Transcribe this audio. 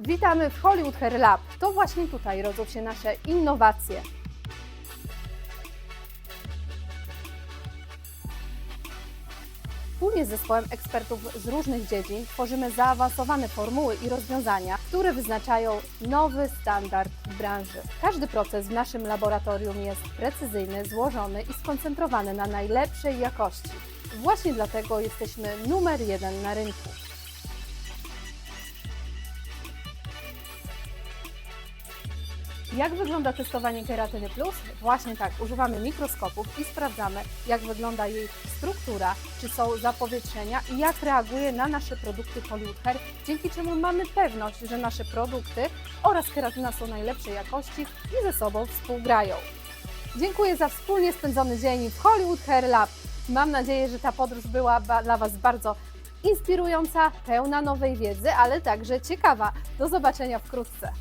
Witamy w Hollywood Hair Lab. To właśnie tutaj rodzą się nasze innowacje. Wspólnie z zespołem ekspertów z różnych dziedzin tworzymy zaawansowane formuły i rozwiązania, które wyznaczają nowy standard branży. Każdy proces w naszym laboratorium jest precyzyjny, złożony i skoncentrowany na najlepszej jakości. Właśnie dlatego jesteśmy numer jeden na rynku. Jak wygląda testowanie keratyny plus? Właśnie tak, używamy mikroskopów i sprawdzamy, jak wygląda jej struktura, czy są zapowietrzenia i jak reaguje na nasze produkty Hollywood Hair, dzięki czemu mamy pewność, że nasze produkty oraz keratyna są najlepszej jakości i ze sobą współgrają. Dziękuję za wspólnie spędzony dzień w Hollywood Hair Lab. Mam nadzieję, że ta podróż była dla Was bardzo inspirująca, pełna nowej wiedzy, ale także ciekawa. Do zobaczenia wkrótce.